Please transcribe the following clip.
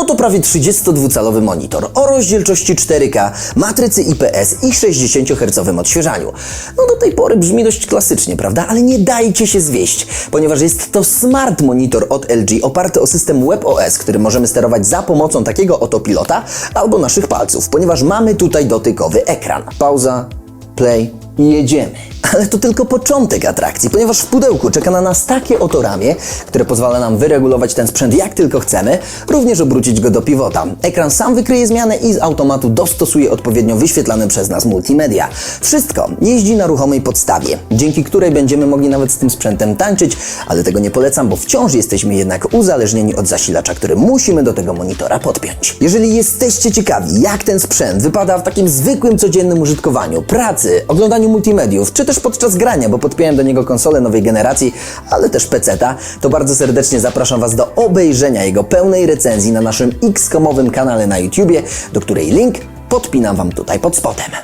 Oto prawie 32-calowy monitor o rozdzielczości 4K, matrycy IPS i 60 Hz odświeżaniu. No do tej pory brzmi dość klasycznie, prawda? Ale nie dajcie się zwieść, ponieważ jest to smart monitor od LG oparty o system WebOS, który możemy sterować za pomocą takiego oto pilota albo naszych palców, ponieważ mamy tutaj dotykowy ekran. Pauza, play i jedziemy. Ale to tylko początek atrakcji, ponieważ w pudełku czeka na nas takie oto ramię, które pozwala nam wyregulować ten sprzęt jak tylko chcemy, również obrócić go do pivota. Ekran sam wykryje zmianę i z automatu dostosuje odpowiednio wyświetlane przez nas multimedia. Wszystko jeździ na ruchomej podstawie, dzięki której będziemy mogli nawet z tym sprzętem tańczyć, ale tego nie polecam, bo wciąż jesteśmy jednak uzależnieni od zasilacza, który musimy do tego monitora podpiąć. Jeżeli jesteście ciekawi, jak ten sprzęt wypada w takim zwykłym, codziennym użytkowaniu, pracy, oglądaniu multimediów, czy też podczas grania, bo podpiąłem do niego konsolę nowej generacji, ale też peceta, to bardzo serdecznie zapraszam Was do obejrzenia jego pełnej recenzji na naszym X-komowym kanale na YouTubie, do której link podpinam Wam tutaj pod spodem.